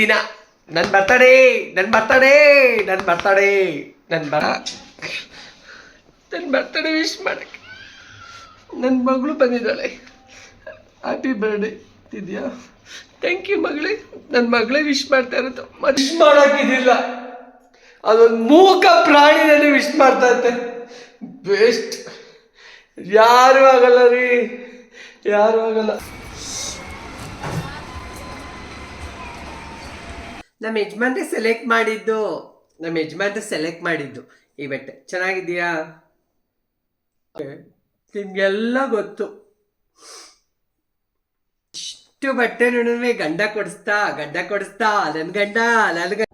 ದಿನ. ನನ್ನ ಬರ್ತಡೇ ನನ್ನ ಬರ್ತಡೇ ನನ್ನ ಬರ್ತಡೇ ನನ್ನ ಬರ ನನ್ನ ಬರ್ತಡೇ ವಿಶ್ ಮಾಡಕ್ಕೆ ನನ್ನ ಮಗಳು ಬಂದಿದ್ದಾಳೆ. ಹ್ಯಾಪಿ ಬರ್ಡೇ ಇದೆಯಾ ಥ್ಯಾಂಕ್ ಯು ಮಗಳೇ. ನನ್ನ ಮಗಳೇ ವಿಶ್ ಮಾಡ್ತಾ ಇರೋದು. ಮತ್ತೆ ವಿಶ್ ಮಾಡೋಕ್ಕಿದಿಲ್ಲ ಅದೊಂದು ಮೂಕ ಪ್ರಾಣಿ ನನಗೆ ವಿಶ್ ಮಾಡ್ತಾ ಇತ್ತೆ ಬೆಸ್ಟ್ ಯಾರು ಆಗಲ್ಲ ರೀ. ಯಾರು ಆಗಲ್ಲ. ನಮ್ಮ ಯಜಮಾನ್ರೆ ಸೆಲೆಕ್ಟ್ ಮಾಡಿದ್ದು, ನಮ್ಮ ಯಜಮಾನ್ರೆ ಸೆಲೆಕ್ಟ್ ಮಾಡಿದ್ದು. ಈ ಬಟ್ಟೆ ಚೆನ್ನಾಗಿದೆಯಾ ನಿಮಗೆಲ್ಲ ಗೊತ್ತು. ಇಷ್ಟು ಬಟ್ಟೆ ನೋಡಿದ್ರೆ ಗಂಡ ಕೊಡಿಸ್ತಾ ಗಂಡ ಕೊಡಿಸ್ತಾ ನನ್ನ ಗಂಡ ನನ್ನ ಗಂಡ.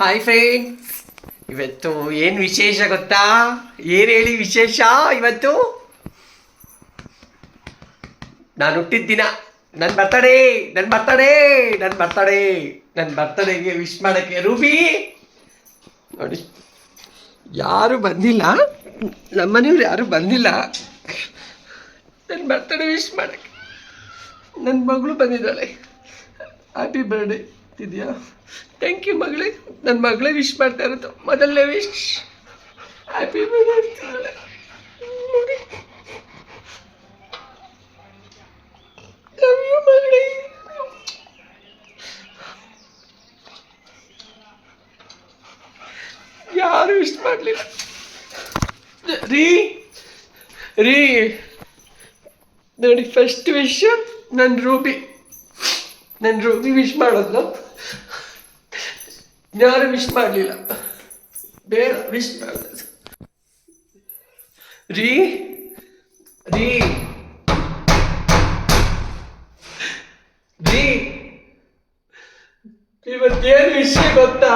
ಹಾಯ್ ಫ್ರೆಂಡ್ಸ್ ಇವತ್ತು ಏನು ವಿಶೇಷ ಗೊತ್ತಾ? ಏನು ಹೇಳಿ ವಿಶೇಷ ಇವತ್ತು? ನಾನು ಹುಟ್ಟಿದ ದಿನ. ನನ್ನ ಬರ್ತಡೇ ನನ್ನ ಬರ್ತಡೇ ನನ್ನ ಬರ್ತಡೇ ನನ್ನ ಬರ್ತಡೇಗೆ ವಿಶ್ ಮಾಡೋಕ್ಕೆ. ರೂಬಿ! ನೋಡಿ, ಯಾರು ಬಂದಿಲ್ಲ? ನಮ್ಮನೆಯವ್ರು ಯಾರು ಬಂದಿಲ್ಲ. ನನ್ನ ಬರ್ತಡೇ ವಿಶ್ ಮಾಡಕ್ಕೆ. ನನ್ನ ಮಗಳು ಬಂದಿದ್ದಾಳೆ. ಹ್ಯಾಪಿ ಬರ್ಡೇ ಇದೆಯಾ ಥ್ಯಾಂಕ್ ಯು ಮಗಳೇ. ನನ್ನ ಮಗಳೇ ವಿಶ್ ಮಾಡ್ತಾ ಇರೋದು. ಮೊದಲನೇ ವಿಶ್ ಹ್ಯಾಪಿ ಯಾರು ವಿಶ್ ಮಾಡಲಿಲ್ಲ? ರೀ ರೀ. ನೋಡಿ ಫಸ್ಟ್ ವಿಶ್ ನನ್ನ ರೂಬಿ. ನನ್ನ ರೂಬಿ ವಿಶ್ ಮಾಡೋದು. ಯಾರು ವಿಶ್ ಮಾಡಲಿಲ್ಲ. ಬೇಡ ವಿಶ್ ಮಾಡಿದೆ. ರೀ ರೀ. ರೀ. ಇವತ್ತೇನು ವಿಷಯ ಗೊತ್ತಾ?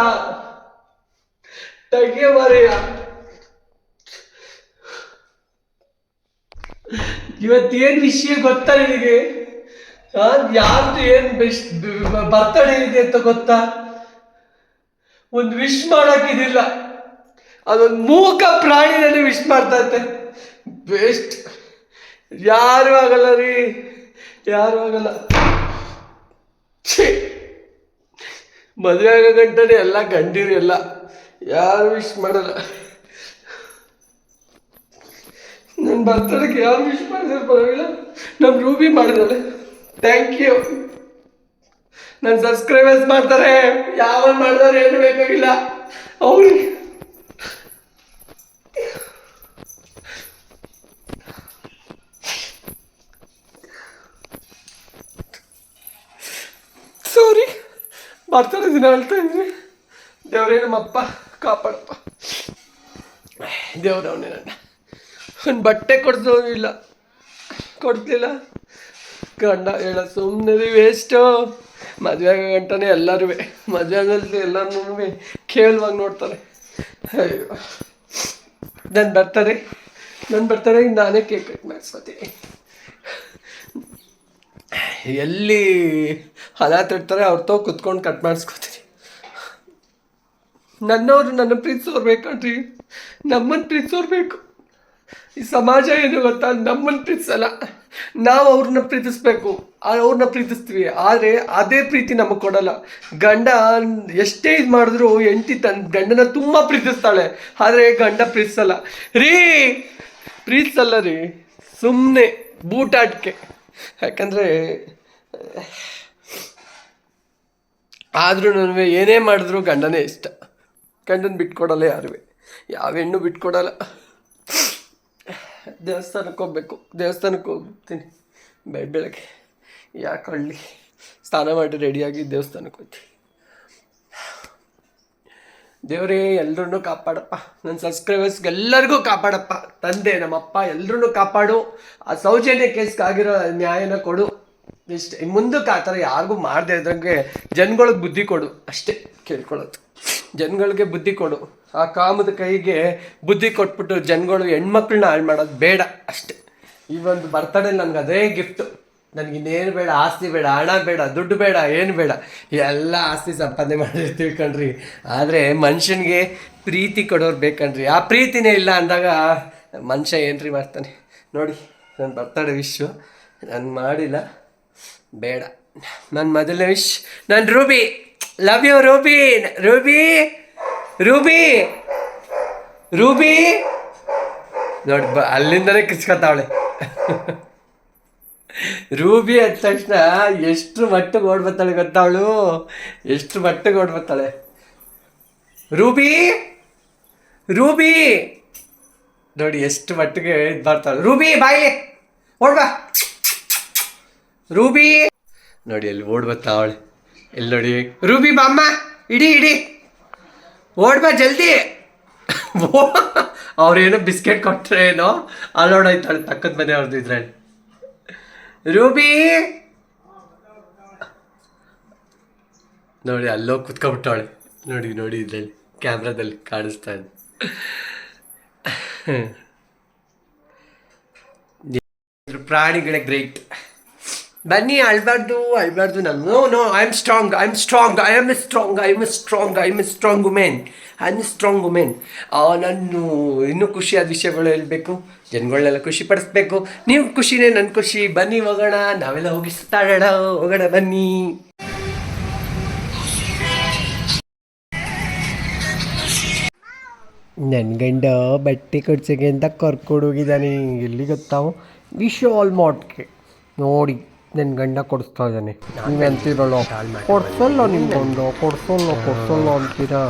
ತಗೆ ಮರೆಯ. ಇವತ್ತೇನು ವಿಷಯ ಗೊತ್ತಾ ನಿನಗೆ? ಯಾರ್ದು ಏನು ಬೆಸ್ಟ್ ಬರ್ತಡೇ ಇದೆ ಅಂತ ಗೊತ್ತಾ? ಒಂದು ವಿಶ್ ಮಾಡೋಕ್ಕಿದಿಲ್ಲ ಅದೊಂದು ಮೂಕ ಪ್ರಾಣಿನಲ್ಲಿ ವಿಶ್ ಮಾಡ್ತಾ ಇತ್ತೆ ಬೆಸ್ಟ್ ಯಾರು ಆಗಲ್ಲ ರೀ. ಯಾರು ಆಗಲ್ಲ. ಮದುವೆ ಆಗೋ ಗಂಟನೇ ಎಲ್ಲ ಗಂಡಿರು ಎಲ್ಲ. ಯಾರು ವಿಶ್ ಮಾಡಲ್ಲ. ನನ್ನ ಬರ್ತಡೇಗೆ ಯಾರು ವಿಶ್ ಮಾಡಿದ್ರು ಪರವಾಗಿಲ್ಲ. ನಮ್ಮ ರೂಬಿ ಮಾಡಿದಾಳೆ. ಥ್ಯಾಂಕ್ ಯು ನನ್ನ ಸಬ್ಸ್ಕ್ರೈಬರ್ಸ್ ಮಾಡ್ತಾರೆ. ಯಾವ ಮಾಡಿದವ್ರು ಏನು ಬೇಕಾಗಿಲ್ಲ. ಅವ್ರಿಗೆ ಸಾರಿ ಬರ್ತಾರೆ ದಿನ ಹೇಳ್ತಾ ಇದ್ವಿ ದೇವರೇ, ನಮ್ಮಪ್ಪ ಕಾಪಾಡಪ್ಪ. ದೇವ್ರವನೇ ನನ್ನ. ಒಂದು ಬಟ್ಟೆ ಕೊಡ್ಸೋ ಇಲ್ಲ. ಕೊಡ್ತಿಲ್ಲ. ಗಂಡ ಹೇಳ ಸುಮ್ಮನೆ ವೇಸ್ಟು ಮದುವೆ ಆಗೋ ಗಂಟನೇ ಎಲ್ಲರೂ ಮದುವೆ ಆಗಲ್ಲಿ ಎಲ್ಲರೂ ಕೇಳುವಾಗ ನೋಡ್ತಾರೆ. ಅಯ್ಯೋ. ನನ್ನ ಬರ್ತಾರೆ. ನನ್ನ ಬರ್ತಾರೆ ನಾನೇ ಕೇಕ್ ಕಟ್ ಮಾಡಿಸ್ಕೊತೀನಿ ಎಲ್ಲಿ ಹಲ ತಿಡ್ತಾರೆ ಅವ್ರ ತೋ ಕುತ್ಕೊಂಡು ಕಟ್ ಮಾಡಿಸ್ಕೊತೀನಿ. ನನ್ನವರು ನನ್ನ ಪ್ರೀತಿಸೋರು ಬೇಕನ್ರಿ ನಮ್ಮನ್ನು ಪ್ರೀತಿಸೋರು ಬೇಕು. ಈ ಸಮಾಜ ಏನು ಗೊತ್ತಾ? ನಮ್ಮನ್ನು ಪ್ರೀತಿಸಲ್ಲ. ನಾವು ಅವ್ರನ್ನ ಪ್ರೀತಿಸ್ಬೇಕು, ಅವ್ರನ್ನ ಪ್ರೀತಿಸ್ತೀವಿ. ಆದರೆ ಅದೇ ಪ್ರೀತಿ ನಮಗೆ ಕೊಡಲ್ಲ. ಗಂಡ ಎಷ್ಟೇ ಇದು ಮಾಡಿದ್ರು ಹೆಂಡತಿ ತನ್ನ ಗಂಡನ ತುಂಬ ಪ್ರೀತಿಸ್ತಾಳೆ. ಆದರೆ ಗಂಡ ಪ್ರೀತಿಸಲ್ಲ. ರೀ ಪ್ರೀತಿಸಲ್ಲ ರೀ. ಸುಮ್ಮನೆ ಬೂಟಾಟಿಕೆ ಯಾಕಂದರೆ ಆದರೂ ನನಗೆ ಏನೇ ಮಾಡಿದ್ರು ಗಂಡನೇ ಇಷ್ಟ. ಗಂಡನ ಬಿಟ್ಕೊಡಲ್ಲ ಯಾರು ಯಾವ ಹೆಣ್ಣು ಬಿಟ್ಕೊಡಲ್ಲ. ದೇವಸ್ಥಾನಕ್ಕೆ ಹೋಗ್ಬೇಕು. ದೇವಸ್ಥಾನಕ್ಕೆ ಹೋಗ್ತೀನಿ. ಬೆಳ್ ಬೆಳಗ್ಗೆ ಯಾಕೆ ಹಳ್ಳಿ? ಸ್ನಾನ ಮಾಡಿ ರೆಡಿಯಾಗಿ ದೇವಸ್ಥಾನಕ್ಕೆ ಹೋಗ್ತೀನಿ ದೇವರೇ ಎಲ್ಲರನ್ನೂ ಕಾಪಾಡಪ್ಪ. ನನ್ನ ಸಬ್ಸ್ಕ್ರೈಬರ್ಸ್ಗೆ ಎಲ್ಲರಿಗೂ ಕಾಪಾಡಪ್ಪ. ತಂದೆ, ನಮ್ಮಪ್ಪ ಎಲ್ಲರನ್ನೂ ಕಾಪಾಡು. ಆ ಸೌಜನ್ಯ ಕೇಸ್ಗಾಗಿರೋ ನ್ಯಾಯನ ಕೊಡು. ಇಷ್ಟೇ ಮುಂದಕ್ಕೆ ಆ ಥರ ಯಾರಿಗೂ ಮಾಡದೆ ಇದ್ದಂಗೆ ಜನಗಳಿಗೆ ಬುದ್ಧಿ ಕೊಡು. ಅಷ್ಟೇ ಕೇಳ್ಕೊಳ್ಳೋದು. ಜನಗಳಿಗೆ ಬುದ್ಧಿ ಕೊಡು. ಆ ಕಾಮದ ಕೈಗೆ ಬುದ್ಧಿ ಕೊಟ್ಬಿಟ್ಟು ಜನಗಳು ಹೆಣ್ಮಕ್ಳನ್ನ ಹಾಳು ಮಾಡೋದು ಬೇಡ ಅಷ್ಟೇ. ಈ ಒಂದು ಬರ್ತಡೇ ನನಗೆ ಅದೇ ಗಿಫ್ಟು ನನಗೆ ಇನ್ನೇನು ಬೇಡ, ಆಸ್ತಿ ಬೇಡ, ಹಣ ಬೇಡ, ದುಡ್ಡು ಬೇಡ, ಏನು ಬೇಡ. ಎಲ್ಲ ಆಸ್ತಿ ಸಂಪಾದನೆ ಮಾಡಿ ಕಣ್ರಿ. ಆದರೆ ಮನುಷ್ಯನಿಗೆ ಪ್ರೀತಿ ಕೊಡೋರು ಬೇಕನ್ರಿ ಆ ಪ್ರೀತಿನೇ ಇಲ್ಲ ಅಂದಾಗ ಮನುಷ್ಯ ಏನ್ರಿ ಮಾಡ್ತಾನೆ? ನೋಡಿ ನನ್ನ ಬರ್ತಡೇ ವಿಶ್ ನಾನು ಮಾಡಿಲ್ಲ. ಬೇಡ. ನನ್ನ ಮೊದಲನೇ ವಿಶ್ ನಾನು Ruby. Love you Ruby Ruby Ruby Ruby ನೋಡಿ, ಬ, ಅಲ್ಲಿಂದಲೇ ಕಿಸ್ಕೊತಾವಳೆ. ರೂಬಿ ಅಂದ ತಕ್ಷಣ ಎಷ್ಟು ಮಟ್ಟಿಗೆ ಓಡ್ಬತ್ತಾಳೆ ಗೊತ್ತಾವಳು? ಎಷ್ಟು ಮಟ್ಟಿಗೆ ಓಡ್ಬತ್ತಾಳೆ ರೂಬಿ ರೂಬಿ ನೋಡಿ ಎಷ್ಟು ಮಟ್ಟಿಗೆ ಇದು ಬರ್ತಾಳೆ ರೂಬಿ ಬಾಯಿ ಓಡ್ಬಾ ರೂಬಿ ನೋಡಿ, ಅಲ್ಲಿ ಓಡ್ ಬರ್ತಾವಳೆ ಎಲ್ಲಿ ನೋಡಿ ರೂಬಿ ಬಾಮ್ಮ ಇಡಿ ಇಡಿ. ಓಡ್ಬಾ ಜಲ್ದಿ. ಅವ್ರೇನೋ ಬಿಸ್ಕೆಟ್ ಕೊಟ್ರೆ ಏನೋ? ಅಲ್ಲೋಡಾಯ್ತಾಳೆ ಪಕ್ಕದ ಮನೆ ಅವ್ರದ್ದು ಇದ್ರಲ್ಲಿ. ರೂಬಿ! ನೋಡಿ ಅಲ್ಲೋ ಕುತ್ಕೊಬಿಟ್ಟವಳೆ ನೋಡಿ ನೋಡಿ ಇದ್ರಲ್ಲಿ ಕ್ಯಾಮ್ರಾದಲ್ಲಿ ಕಾಣಿಸ್ತಾ ಇದೆ. ಇದ್ರ ಪ್ರಾಣಿಗಳೇ ಗ್ರೇಟ್. ಬನ್ನಿ, ಅಳ್ಬಾರ್ದು ಅಳ್ಬಾರ್ದು ನಾನು. No no I am strong I am strong I am a strong I am strong I am strong women I am a strong women ನಾನು ಇನ್ನೂ ಖುಷಿಯಾದ ವಿಷಯಗಳು ಹೇಳಬೇಕು. ಜನಗಳನ್ನೆಲ್ಲ ಖುಷಿ ಪಡಿಸ್ಬೇಕು ನೀವು ಖುಷಿನೇ ನನ್ನ ಖುಷಿ. ಬನ್ನಿ, ಹೋಗೋಣ. ನಾವೆಲ್ಲ ಹೋಗಿ ಸುತ್ತಾಡೋಣ. ಹೋಗೋಣ, ಬನ್ನಿ. ನನ್ನ ಗಂಡ ಬಟ್ಟೆ ಕೊಡ್ಸಕ್ಕೆ ಅಂತ ಕರ್ಕೊಂಡು ಹೋಗಿದ್ದಾನೆ. ಎಲ್ಲಿ ಗೊತ್ತಾವು ವಿಶಾಲ್ ಮಾರ್ಟ್ಗೆ ನೋಡಿ. ನನ್ನ ಗಂಡ ಕೊಡಿಸ್ತಾ ಇದ್ದಾನೆ. ನೀವೆಂತಿರಲ್ಲ ಕೊಡ್ಸಲ್ಲೋ ಕೊಡ್ಸಲ್ಲ ಕೊಡ್ಸಲ್ಲೋ ಕೊಡ್ಸಲ್ಲೋ ಅಂತೀರಾ?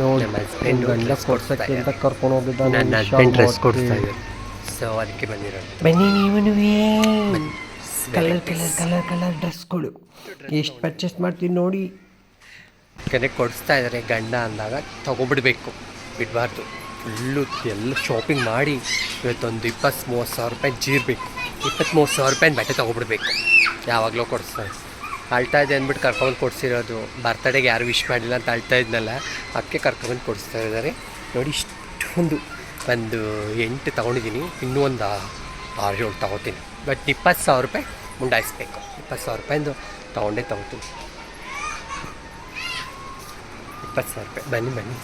ನೋಡಿ ನನ್ನ ಗಂಡ ಕೊಡ್ಸಕ್ಕೆ ಅಂತ ಕರ್ಕೊಂಡು ಹೋಗಿದ್ದಾನೆ. ವಿಶಾಲ್ ಮಾರ್ಟ್ಗೆ. ಸೊ ಅದಕ್ಕೆ ಬಂದಿರೋದು. ಬನ್ನಿ ನೀವು ಕಲರ್ ಕಲರ್ ಕಲರ್ ಕಲರ್ ಡ್ರೆಸ್ಗಳು ಎಷ್ಟು ಪರ್ಚೇಸ್ ಮಾಡ್ತೀನಿ ನೋಡಿ. ಯಾಕಂದರೆ ಕೊಡಿಸ್ತಾ ಇದ್ದಾರೆ ಗಂಡ ಅಂದಾಗ ತಗೊಬಿಡ್ಬೇಕು. ಬಿಡಬಾರ್ದು. ಫುಲ್ಲು ಎಲ್ಲ ಶಾಪಿಂಗ್ ಮಾಡಿ ಇವತ್ತೊಂದು ಇಪ್ಪತ್ತು ಮೂವತ್ತು ಸಾವಿರ ರೂಪಾಯಿ ಜೀರ್ಬೇಕು. ಇಪ್ಪತ್ತು ಮೂವತ್ತು ಸಾವಿರ ರೂಪಾಯಿ ಬಟ್ಟೆ ತೊಗೊಬಿಡ್ಬೇಕು. ಯಾವಾಗಲೂ ಕೊಡಿಸ್ತಾರೆ. ಅಳ್ತಾ ಇದೆ ಅಂದ್ಬಿಟ್ಟು ಕರ್ಕೊಂಡು ಕೊಡಿಸಿರೋದು. ಬರ್ತಡೇಗೆ ಯಾರು ವಿಶ್ ಮಾಡಿಲ್ಲ ಅಂತ ಅಳ್ತಾ ಇದ್ನಲ್ಲ, ಅದಕ್ಕೆ ಕರ್ಕೊಂಬಂದು ಕೊಡಿಸ್ತಾ ಇದ್ದಾರೆ. ನೋಡಿ ಇಷ್ಟೊಂದು ಒಂದು ಎಂಟು ತೊಗೊಂಡಿದ್ದೀನಿ. ಇನ್ನೂ ಒಂದು ಆರು ಏಳು ತೊಗೋತೀನಿ. ಬಟ್ ಇಪ್ಪತ್ತು ಸಾವಿರ ರೂಪಾಯಿ ಮುಂಡಾಯಿಸ್ಬೇಕು. ಇಪ್ಪತ್ತು ಸಾವಿರ ರೂಪಾಯಿಂದು ತೊಗೊಂಡೇ ತೊಗೋತೀನಿ. ಇಪ್ಪತ್ತು ಸಾವಿರ ರೂಪಾಯಿ. ಬನ್ನಿ ಬನ್ನಿ.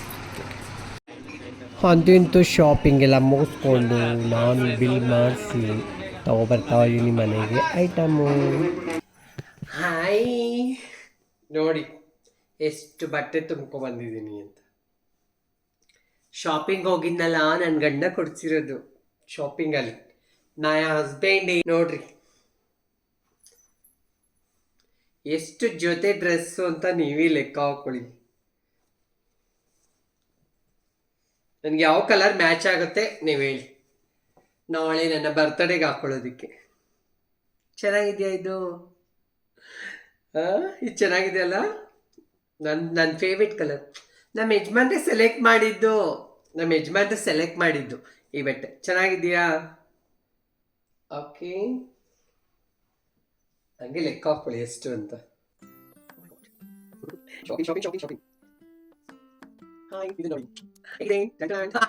ಅಂತೂ ಇಂತೂ ಶಾಪಿಂಗ್ ಎಲ್ಲ ಮುಗಿಸ್ಕೊಂಡು ನಾನು ಬಿಲ್ ಮಾಡಿಸಿ. ತಗೊಬರ್ತಾ ಇದ್ದೀನಿ ಮನೆಗೆ. ಐಟಮು ಹಾಯ್ ನೋಡಿ, ಎಷ್ಟು ಬಟ್ಟೆ ತುಂಬ್ಕೊ ಬಂದಿದ್ದೀನಿ ಅಂತ. ಶಾಪಿಂಗ್ ಹೋಗಿದ್ನಲ್ಲ ನನ್ನ ಗಂಡ ಕೊಡ್ಸಿರೋದು ಶಾಪಿಂಗಲ್ಲಿ ನಾಯ ಹಸ್ಬೆಂಡ್ ನೋಡ್ರಿ. ಎಷ್ಟು ಜೊತೆ ಡ್ರೆಸ್ಸು ಅಂತ ನೀವೇ ಲೆಕ್ಕ ಹಾಕೊಳ್ಳಿ. ನನಗೆ ಯಾವ ಕಲರ್ ಮ್ಯಾಚ್ ಆಗುತ್ತೆ, ನೀವು ಹೇಳಿ ನಾಳೆ ನನ್ನ ಬರ್ತಡೇಗೆ ಹಾಕ್ಕೊಳ್ಳೋದಕ್ಕೆ ಚೆನ್ನಾಗಿದೆಯಾ ಇದು? ಆ, ಇದು ಚೆನ್ನಾಗಿದೆಯಲ್ಲ? ನನ್ನ ನನ್ನ ಫೇವ್ರೆಟ್ ಕಲರ್ ನಮ್ಮ ಯಜಮಾನ್ರೆ ಸೆಲೆಕ್ಟ್ ಮಾಡಿದ್ದು. ನಮ್ಮ ಯಜಮಾನ್ರೆ ಸೆಲೆಕ್ಟ್ ಮಾಡಿದ್ದು ಈ ಬಟ್ಟೆ ಚೆನ್ನಾಗಿದೆಯಾ? ಓಕೆ ಹಂಗೆ ಲೆಕ್ಕ ಹಾಕೊಳ್ಳಿ ಎಷ್ಟು ಅಂತ. Shopping shopping shopping shopping hi ಇದು ನೋಡಿ. ಚೆನ್ನಾಗಿದೆಯಾ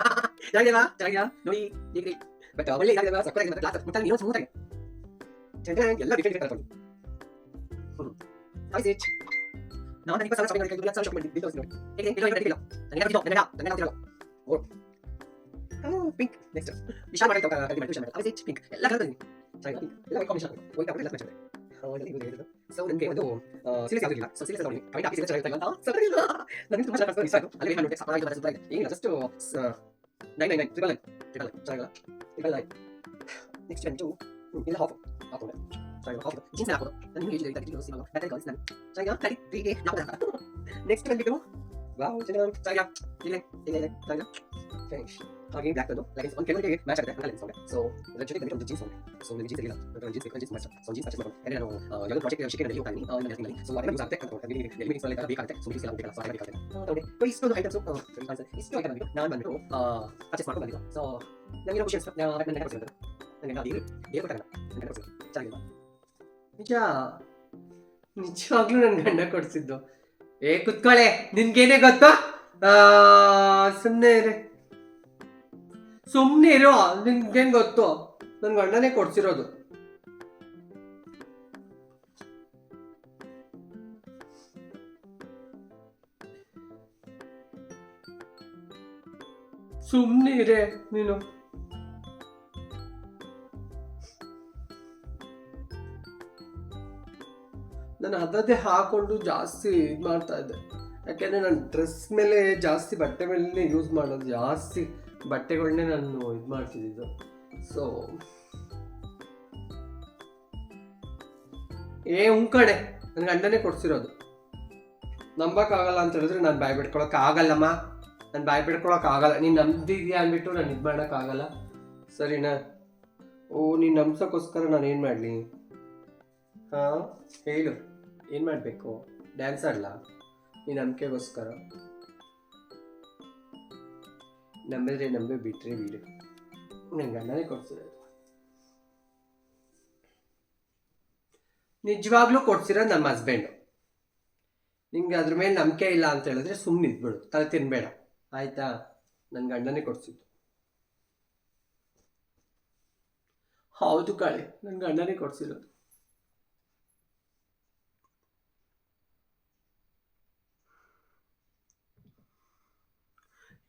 ಚೆನ್ನಾಗಿದೆಯಾ ನೋಡಿ ಹೇಗಿದೆ ಬಟ್ ಒಳ್ಳೆ ಇದಾಗಿದೆ ಸಕ್ಕತ್ತಾಗಿ ಮತ್ತೆ ಕ್ಲಾಸ್ ಮುಟ್ಟಾಗಿ ಇನ್ನೊಂದು ಸ್ಮೂತ್ ಆಗಿ ಚಂದ್ರ. ಎಲ್ಲ ಡಿಫ್ರೆಂಟ್ ಡಿಫ್ರೆಂಟ್ ಕಲರ್ ಹ್ಞೂ ಹಾಯ್ ಸಿಚ್ ನಾನು ನನಗೆ ಸಾವಿರ ಶಾಪಿಂಗ್ ಮಾಡಿದ್ದು ಸಾವಿರ ಶಾಪಿಂಗ್ ಮಾಡಿದ್ದು ನೋಡಿ. ಹೇಗೆ ಇಲ್ಲ ಇಲ್ಲ ನನಗೆ ನನಗೆ ನನಗೆ ಓ. ಪಿಂಕ್ ನೆಕ್ಸ್ಟ್ ವಿಶಾಲ್ ಮಾಡಿ ತಗೊಂಡ ಕಡಿಮೆ, ವಿಶಾಲ್ ಮಾಡಿ ಪಿಂಕ್ ಎಲ್ಲ ಕಲರ್ ತಂದಿದ್ದೀನಿ ಚೆನ್ನಾಗಿ ಎಲ್ಲ ಕಾಂಬಿನೇಷನ್ ವೈಟ್ ಎಲ್ಲ ಮ್ಯಾಚ್ ಸೊ ನನಗೆ ಒಂದು ಸೀರಿಯಸ್ ಆಗಿಲ್ಲ ಸೊ ಸೀರಿಯಸ್ ನೋಡಿ. ಕವಿತಾ ಸೀರಿಯಸ್ ಆಗಿಲ್ಲ ಅಂತ ಸೊ ನನಗೆ ತುಂಬಾ ಚೆನ್ನಾಗಿ ಇಷ್ಟ ಆಯ್ತು ಅಲ್ಲಿ ನೋಡಿ ಆಗಿ ಬರುತ್ತೆ ಏನಿಲ್ಲ just nine nine nine triple nine triple nine ಚೆನ್ನಾಗಿಲ್ಲ ಟ್ರಿಬಲ್ ನೈನ್ ನೆಕ್ಸ್ಟ್ ಬಂದು ಇಲ್ಲ ಹಾಫ್ ಹಾಫ್ ಚೆನ್ನಾಗಿ ಹಾಫ್ ಜೀನ್ಸ್ ಹಾಕೋದು ನಾನು ನಿಮಗೆ ಹೇಳಿದೆ ಇದಕ್ಕೆ ಸಿಗಲ್ಲ ಬ್ಯಾಟರಿ ಕಾಲ್ಸ್ ನಾನು ಚೆನ್ನಾಗಿ ಕರಿ ತ್ರೀಗೆ ನಾವು ನೆಕ್ಸ್ಟ್ ಬಂದ್ಬಿಟ್ಟು ವಾವ್ ಚೆನ್ನಾಗಿ ಚೆನ್ನಾಗಿ ಇಲ್ಲ ಇಲ್ಲ ಇಲ್ಲ ಚೆನ್ನಾಗಿ ಫಿನಿಶ್ ಹಾಗೆ ಬ್ಲಾಕ್ ಅದು ಲೈಕ್ ಒಂದು ಕೆಲವರಿಗೆ ಮ್ಯಾಚ್ ಆಗುತ್ತೆ ಅಂತ ಲೆನ್ಸ್ ಸೊ ಇದರ ಜೊತೆಗೆ ಒಂದು ಜೀನ್ಸ್ ಸೊ ನನಗೆ ಜೀನ್ಸ್ ಇಲ್ಲ ಒಂದು jeans jeans match so jeans match ಮಾಡ್ಕೊಂಡು ನಾನು ಯಾವುದೋ ಪ್ರಾಜೆಕ್ಟ್ ಇದ್ದೀನಿ ಸೊ ಅದನ್ನ ಯೂಸ್ ಆಗುತ್ತೆ ಅಂತ ನನಗೆ ಎಲಿಮಿನೇಟ್ ಬೇಕಾಗುತ್ತೆ. ಸೊ ಜೀನ್ಸ್ ಎಲ್ಲ ಬೇಕಾಗುತ್ತೆ. ನೋಡಿ ಸೊ ಇಷ್ಟೊಂದು ಐಟಮ್ಸ್ ಇಷ್ಟು ಐಟಮ್ ಬಂದಿದ್ದು ನಾನು ಬಂದ್ಬಿಟ್ಟು ಪರ್ಚೇಸ್ ಮಾಡ್ಕೊಂಡು ಬಂದಿದ್ದು. ಸೊ ನನಗಿರೋ ಖುಷಿ ಅನ್ಸುತ್ತೆ ನಾನು ನನ್ನ ಕೊಡ್ಸಿದ್ದು ನನಗೆ ಅದು ಕೊಟ್ಟಾಗ ನನ್ನ ಚೆನ್ನಾಗಿಲ್ಲ ನಿಜ. ನಿಜವಾಗ್ಲೂ ನನ್ನ ಗಂಡ ಕೊಡ್ಸಿದ್ದು. ಏ ಕುತ್ಕೊಳ್ಳೆ ನಿನ್ಗೇನೆ ಗೊತ್ತಾ? ಸುಮ್ಮನೆ ಇರಿ. ಸುಮ್ಮನೆ ಇರೋ ನಿನ್ಗೇನ್ ಗೊತ್ತು? ನನ್ ಗಂಡನೇ ಕೊಡ್ಸಿರೋದು. ಸುಮ್ಮನೆ ಇರೇ ನೀನು. ನಾನು ಅದದೇ ಹಾಕೊಂಡು ಜಾಸ್ತಿ ಇದು ಮಾಡ್ತಾ ಇದ್ದೆ. ಯಾಕೆಂದ್ರೆ ನಾನು ಡ್ರೆಸ್ ಮೇಲೆ ಜಾಸ್ತಿ ಬಟ್ಟೆ ಮೇಲೆ ಯೂಸ್ ಮಾಡೋದು ಜಾಸ್ತಿ. ಬಟ್ಟೆಗಳನ್ನೇ ನಾನು ಇದು ಮಾಡ್ತಿದ್ದಿದ್ದು ಸೊ ಏ ಉಂಕಡೆ ನನ್ನ ಗಂಡನೇ ಕೊಡ್ಸಿರೋದು. ನಂಬಕ್ಕಾಗಲ್ಲ ಅಂತ ಹೇಳಿದ್ರೆ ನಾನು ಬಾಯ್ ಬಿಡ್ಕೊಳಕ್ಕೆ ಆಗಲ್ಲಮ್ಮ. ನಾನು ಬಾಯ್ ಬಿಡ್ಕೊಳಕ್ಕೆ ಆಗಲ್ಲ. ನೀನು ನಂಬ್ದಿದ್ಯಾ ಅಂದ್ಬಿಟ್ಟು ನಾನು ಇದು ಮಾಡೋಕ್ಕಾಗಲ್ಲ ಸರಿನಾ? ಓ, ನೀನು ನಂಬ್ಸೋಕ್ಕೋಸ್ಕರ ನಾನು ಏನು ಮಾಡಲಿ? ಹಾಂ, ಹೇಳು. ಏನು ಮಾಡಬೇಕು? ಡ್ಯಾನ್ಸ್ ಆಡಲ್ಲ ನೀನು ನಂಬಿಕೆಗೋಸ್ಕರ? ನಂಬಿದ್ರೆ ನಂಬೆ ಬಿಟ್ಟರೆ ಬಿಡು. ನಂಗೆ ಅಣ್ಣನೇ ಕೊಡ್ಸಿರೋದು. ನಿಜವಾಗ್ಲೂ ಕೊಡ್ಸಿರೋದು ನಮ್ಮ ಹಸ್ಬೆಂಡು ನಿಂಗೆ ಅದ್ರ ಮೇಲೆ ನಂಬಿಕೆ ಇಲ್ಲ ಅಂತ ಹೇಳಿದ್ರೆ ಸುಮ್ಮನೆ ಇದ್ಬಿಡು ತಲೆ ತಿನ್ಬೇಡ. ಆಯ್ತಾ? ನನ್ನ ಅಣ್ಣನೇ ಕೊಡ್ಸಿದ್ದು. ಹೌದು ಕಾಳೆ ನನ್ನ ಅಣ್ಣನೇ ಕೊಡ್ಸಿರೋದು.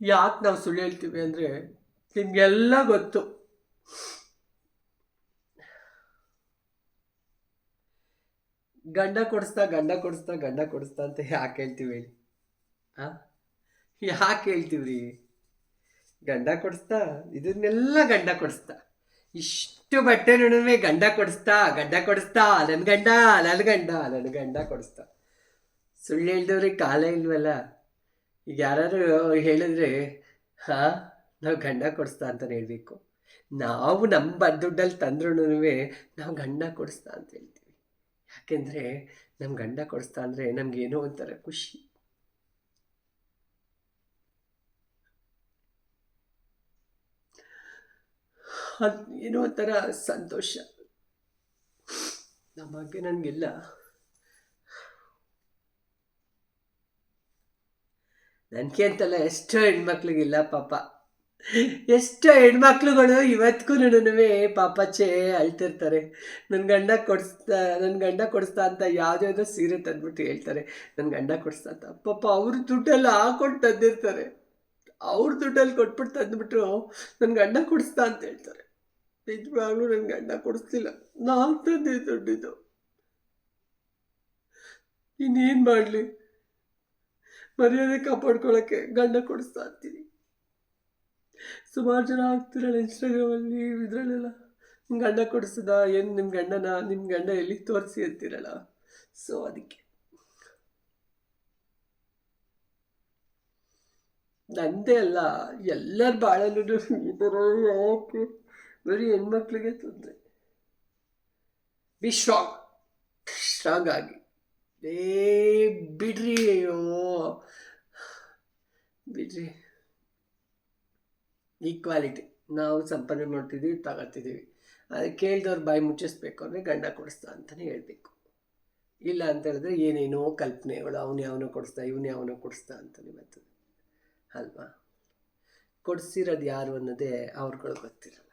ಯಾಕೆ ನಾವು ಸುಳ್ಳು ಹೇಳ್ತೀವಿ ಅಂದರೆ ನಿಮಗೆಲ್ಲ ಗೊತ್ತು. ಗಂಡ ಕೊಡಿಸ್ತಾ ಗಂಡ ಕೊಡಿಸ್ತಾ ಗಂಡ ಕೊಡಿಸ್ತಾ ಅಂತ ಯಾಕೆ ಹೇಳ್ತೀವಿ? ಹೇಳಿ ಹಾಂ ಯಾಕೆ ಹೇಳ್ತೀವ್ರಿ? ಗಂಡ ಕೊಡಿಸ್ತಾ, ಇದನ್ನೆಲ್ಲ ಗಂಡ ಕೊಡಿಸ್ತಾ. ಇಷ್ಟು ಬಟ್ಟೆ ನಡುವೆ ಗಂಡ ಕೊಡಿಸ್ತಾ ಗಂಡ ಕೊಡಿಸ್ತಾ ನನ್ನ ಗಂಡ ನನ್ನ ಗಂಡ ನನ್ನ ಗಂಡ ಕೊಡಿಸ್ತಾ. ಸುಳ್ಳು ಹೇಳ್ದವ್ರಿಗೆ ಕಾಲ ಇಲ್ವಲ್ಲ? ಈಗ ಯಾರು ಹೇಳಿದ್ರೆ, ಹಾ, ನಾವು ಗಂಡ ಕೊಡಿಸ್ತಾ ಅಂತಲೇ ಹೇಳಬೇಕು. ನಾವು ನಮ್ಮ ದುಡ್ಡಲ್ಲಿ ತಂದ್ರೂ ನಾವು ಗಂಡ ಕೊಡಿಸ್ತಾ ಅಂತ ಹೇಳ್ತೀವಿ. ಯಾಕೆಂದರೆ ನಮ್ಮ ಗಂಡ ಕೊಡಿಸ್ತಾ ಅಂದರೆ ನಮಗೇನೋ ಒಂಥರ ಖುಷಿ. ಅದು ಏನೋ ಒಂಥರ ಸಂತೋಷ. ನಮ್ಮ ಬಗ್ಗೆ ನನಗಿಲ್ಲ ನನಗೆ ಅಂತಲ್ಲ ಎಷ್ಟೋ ಹೆಣ್ಮಕ್ಳಿಗಿಲ್ಲ ಪಾಪ. ಎಷ್ಟೋ ಹೆಣ್ಮಕ್ಳುಗಳು ಇವತ್ತಿಗೂ ಪಾಪ ಚೇ ಅಳ್ತಿರ್ತಾರೆ. ನನ್ನ ಗಂಡ ಕೊಡಿಸ್ತಾ ನನ್ನ ಗಂಡ ಕೊಡಿಸ್ತಾ ಅಂತ ಯಾವುದ್ಯಾವುದೋ ಸೀರೆ ತಂದ್ಬಿಟ್ಟು ಹೇಳ್ತಾರೆ. ನನ್ನ ಗಂಡ ಕೊಡಿಸ್ತಾ ಅಂತ. ಪಾಪ ಅವ್ರ ದುಡ್ಡೆಲ್ಲ ಹಾಕೊಂಡು ತಂದಿರ್ತಾರೆ. ಅವ್ರ ದುಡ್ಡಲ್ಲಿ ಕೊಟ್ಬಿಟ್ಟು ತಂದ್ಬಿಟ್ರು ನನ್ನ ಗಂಡ ಕೊಡಿಸ್ತಾ ಅಂತ ಹೇಳ್ತಾರೆ. ನಿಜವಾಗ್ಲೂ ನನ್ನ ಗಂಡ ಕೊಡಿಸ್ತಿಲ್ಲ. ನಾನು ತಂದೆ ದುಡ್ಡಿದ್ದು ಇನ್ನೇನು ಮಾಡಲಿ? ಮರ್ಯಾದೆ ಕಾಪಾಡ್ಕೊಳ್ಳೋಕ್ಕೆ ಗಂಡ ಕೊಡಿಸ್ತಾ ಇರ್ತೀನಿ. ಸುಮಾರು ಜನ ಆಗ್ತಿರಲ್ಲ ಇನ್ಸ್ಟಾಗ್ರಾಮಲ್ಲಿ ಇದರಲ್ಲೆಲ್ಲ ನಿಮ್ಮ ಗಂಡ ಕೊಡಿಸ್ದ, ಏನು ನಿಮ್ಮ ಗಂಡನ ನಿಮ್ಮ ಗಂಡ ಎಲ್ಲಿ ತೋರಿಸಿ ಇರ್ತೀರಲ್ಲ ಸೊ ಅದಕ್ಕೆ. ನಂದೇ ಅಲ್ಲ, ಎಲ್ಲರ ಬಾಳಲ್ಲೂ ಈ ಥರ ಯಾಕೆ? ಬರೀ ಹೆಣ್ಮಕ್ಳಿಗೆ ತೊಂದರೆ. ಬಿ ಸ್ಟ್ರಾಂಗ್ ಸ್ಟ್ರಾಂಗ್ ಆಗಿ. ಏ, ಬಿಡ್ರಿ ಅಯ್ಯೋ. ಬಿಡ್ರಿ. ಈಕ್ವಾಲಿಟಿ ನಾವು ಸಂಪಾದನೆ ಮಾಡ್ತಿದ್ದೀವಿ ತಗೋತಿದ್ದೀವಿ ಅದು ಕೇಳಿದವ್ರು ಬಾಯಿ ಮುಚ್ಚಿಸ್ಬೇಕು ಅಂದರೆ ಗಂಡ ಕೊಡಿಸ್ತಾ ಅಂತಲೇ ಹೇಳಬೇಕು. ಇಲ್ಲ ಅಂತ ಹೇಳಿದ್ರೆ ಏನೇನೋ ಕಲ್ಪನೆಗಳು ಅವನು ಯಾವನೋ ಕೊಡಿಸ್ತಾ, ಇವನು ಯಾವನೋ ಕೊಡಿಸ್ತಾ ಅಂತಲೇ ಬರ್ತದೆ. ಅಲ್ವಾ? ಕೊಡಿಸಿರೋದು ಯಾರು ಅನ್ನೋದೇ ಅವ್ರುಗಳು ಗೊತ್ತಿರಲ್ಲ.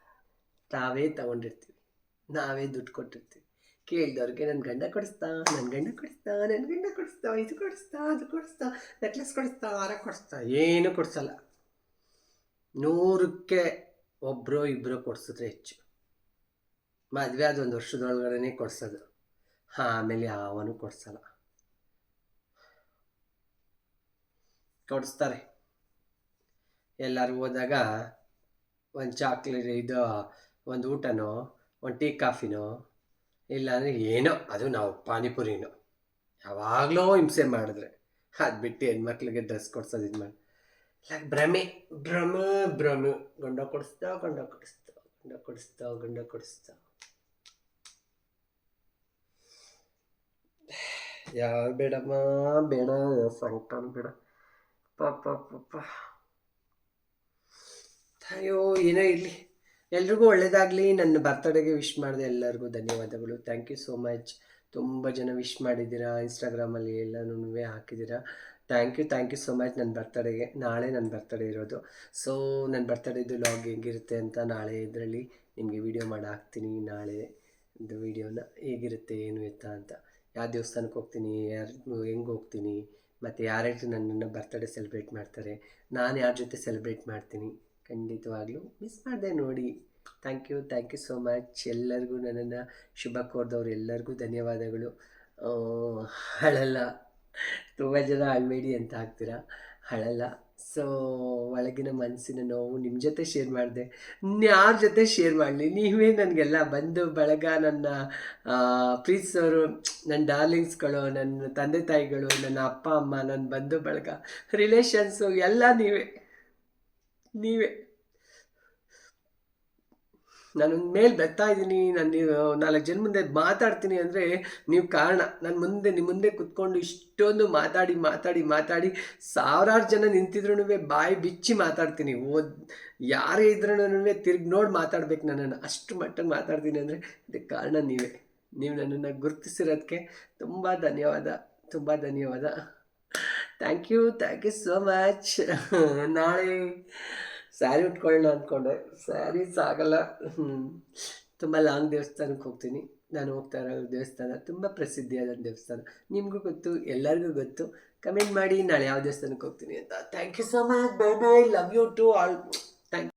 ತಾವೇ ತಗೊಂಡಿರ್ತೀವಿ. ನಾವೇ ದುಡ್ಡು ಕೊಟ್ಟಿರ್ತೀವಿ. ಕೇಳಿದವ್ರಿಗೆ ನನ್ನ ಗಂಡ ಕೊಡಿಸ್ತಾ ನನ್ನ ಗಂಡ ಕೊಡಿಸ್ತಾ ನನ್ನ ಗಂಡ ಕೊಡಿಸ್ತಾ, ಇದು ಕೊಡಿಸ್ತಾ, ಅದು ಕೊಡಿಸ್ತಾ ನೆಕ್ಲೆಸ್ ಕೊಡಿಸ್ತಾ ಆರ ಕೊಡಿಸ್ತಾ, ಏನು ಕೊಡಿಸಲ್ಲ. ನೂರಕ್ಕೆ ಒಬ್ಬರು ಇಬ್ಬರು ಕೊಡಿಸಿದ್ರೆ ಹೆಚ್ಚು. ಮದುವೆ ಅದು ಒಂದು ವರ್ಷದೊಳಗಡೆ ಕೊಡಿಸೋದು. ಆಮೇಲೆ ಯಾವನು ಕೊಡಿಸಲ್ಲ. ಕೊಡಿಸ್ತಾರೆ. ಎಲ್ಲರೂ ಹೋದಾಗ ಒಂದು ಚಾಕ್ಲೇಟ್ ಇದು, ಒಂದು ಊಟನೋ, ಒಂದು ಟೀ ಕಾಫಿನೋ ಇಲ್ಲಾಂದರೆ ಏನೋ, ಅದು ನಾವು ಪಾನಿಪುರಿನೋ. ಯಾವಾಗಲೂ ಹಿಂಸೆ ಮಾಡಿದ್ರೆ. ಅದು ಬಿಟ್ಟು ಹೆಣ್ಮಕ್ಳಿಗೆ ಡ್ರೆಸ್ ಕೊಡ್ಸೋದು ಇದು ಮಾಡಿ ಲೈಕ್ ಭ್ರಮೆ, ಭ್ರಮ ಭ್ರಮ. ಗಂಡ ಕೊಡಿಸ್ತಾ ಗಂಡ ಕೊಡಿಸ್ತಾ ಗಂಡ ಕೊಡಿಸ್ತಾ ಗಂಡ ಕೊಡಿಸ್ತಾ. ಯಾವ ಬೇಡಮ್ಮ, ಬೇಡ ಸಂಕಟ ಬೇಡ. ಪಾಪ ಪಾಪ ಅಯ್ಯೋ, ಏನೋ ಇರಲಿ. ಎಲ್ರಿಗೂ ಒಳ್ಳೆಯದಾಗಲಿ ನನ್ನ ಬರ್ತ್ಡೇಗೆ ವಿಶ್ ಮಾಡಿದೆ ಎಲ್ಲರಿಗೂ ಧನ್ಯವಾದಗಳು. ಥ್ಯಾಂಕ್ ಯು ಸೋ ಮಚ್ ತುಂಬ ಜನ ವಿಶ್ ಮಾಡಿದ್ದೀರಾ? ಇನ್ಸ್ಟಾಗ್ರಾಮಲ್ಲಿ ಎಲ್ಲನೂ ಹಾಕಿದ್ದೀರಾ? Thank you thank you so much ನನ್ನ ಬರ್ತ್ಡೇಗೆ ನಾಳೆ ನನ್ನ ಬರ್ತಡೇ ಇರೋದು. ಸೊ ನನ್ನ ಬರ್ತಡೇದು ಲಾಗ್ ಹೇಗಿರುತ್ತೆ ಅಂತ ನಾಳೆ ಇದರಲ್ಲಿ ನಿಮಗೆ ವಿಡಿಯೋ ಮಾಡಿ ಹಾಕ್ತೀನಿ. ನಾಳೆ ಇದು ವಿಡಿಯೋನ ಹೇಗಿರುತ್ತೆ, ಏನು ಎತ್ತ ಅಂತ. ಯಾವ ದೇವಸ್ಥಾನಕ್ಕೆ ಹೋಗ್ತೀನಿ, ಯಾರು ಹೆಂಗೆ ಹೋಗ್ತೀನಿ, ಮತ್ತು ಯಾರ್ಯಾರು ನನ್ನನ್ನು ಬರ್ತಡೇ ಸೆಲೆಬ್ರೇಟ್ ಮಾಡ್ತಾರೆ, ನಾನು ಯಾರ ಜೊತೆ ಸೆಲೆಬ್ರೇಟ್ ಮಾಡ್ತೀನಿ. ಖಂಡಿತವಾಗ್ಲೂ ಮಿಸ್ ಮಾಡಿದೆ ನೋಡಿ. Thank you thank you so much ಎಲ್ಲರಿಗೂ ನನ್ನನ್ನು ಶುಭ ಕೋರ್ದವ್ರು ಎಲ್ಲರಿಗೂ ಧನ್ಯವಾದಗಳು. ಆ, ಅಳಲ್ಲ ತುಂಬ ಜನ ಅಳ್ಬೇಡಿ ಅಂತ ಹಾಕ್ತೀರಾ ಅಳಲ್ಲ ಸೊ ಒಳಗಿನ ಮನಸ್ಸಿನ ನೋವು ನಿಮ್ಮ ಜೊತೆ ಶೇರ್ ಮಾಡಿದೆ. ಯಾರ ಜೊತೆ ಶೇರ್ ಮಾಡಲಿ? ನೀವೇ ನನಗೆಲ್ಲ ಬಂದು ಬಳಗ ನನ್ನ ಪ್ರೀತಿಸೋರು ನನ್ನ ಡಾರ್ಲಿಂಗ್ಸ್ಗಳು ನನ್ನ ತಂದೆ ತಾಯಿಗಳು ನನ್ನ ಅಪ್ಪ ಅಮ್ಮ ನನ್ನ ಬಂಧು ಬಳಗ ರಿಲೇಷನ್ಸು ಎಲ್ಲ ನೀವೇ. ನೀವೇ. ನಾನು ಮೇಲೆ ಬೆತ್ತಾ ಇದ್ದೀನಿ, ನಾನು ನಾಲ್ಕು ಜನ ಮುಂದೆ ಮಾತಾಡ್ತೀನಿ ಅಂದರೆ ನೀವು ಕಾರಣ. ನಾನು ಮುಂದೆ ನಿಮ್ಮ ಮುಂದೆ ಕುತ್ಕೊಂಡು ಇಷ್ಟೊಂದು ಮಾತಾಡಿ ಮಾತಾಡಿ ಮಾತಾಡಿ ಸಾವಿರಾರು ಜನ ನಿಂತಿದ್ರು ಬಾಯಿ ಬಿಚ್ಚಿ ಮಾತಾಡ್ತೀನಿ. ಓದ್, ಯಾರೇ ಇದ್ರೂ ತಿರ್ಗಿ ನೋಡಿ ಮಾತಾಡ್ಬೇಕು ನನ್ನನ್ನು. ಅಷ್ಟು ಮಟ್ಟಿಗೆ ಮಾತಾಡ್ತೀನಿ ಅಂದರೆ ಇದಕ್ಕೆ ಕಾರಣ ನೀವೇ. ನೀವು ನನ್ನನ್ನು ಗುರುತಿಸಿರೋದಕ್ಕೆ ತುಂಬ ಧನ್ಯವಾದ ತುಂಬ ಧನ್ಯವಾದ. Thank you thank you so much. ನಾಳೆ ಸ್ಯಾರಿ ಉಟ್ಕೊಳ್ಳೋಣ ಅಂದ್ಕೊಂಡೆ ಸ್ಯಾರಿ ಸಾಗಲ್ಲ. ಹ್ಞೂ ತುಂಬ ಲಾಂಗ್ ದೇವಸ್ಥಾನಕ್ಕೆ ಹೋಗ್ತೀನಿ. ನಾನು ಹೋಗ್ತಾ ಇರೋ ದೇವಸ್ಥಾನ ತುಂಬ ಪ್ರಸಿದ್ಧಿಯಾದ ದೇವಸ್ಥಾನ. ನಿಮಗೂ ಗೊತ್ತು, ಎಲ್ಲರಿಗೂ ಗೊತ್ತು. ಕಮೆಂಟ್ ಮಾಡಿ ನಾಳೆ ಯಾವ ದೇವಸ್ಥಾನಕ್ಕೆ ಹೋಗ್ತೀನಿ ಅಂತ. Thank you so much bye bye love you to all thank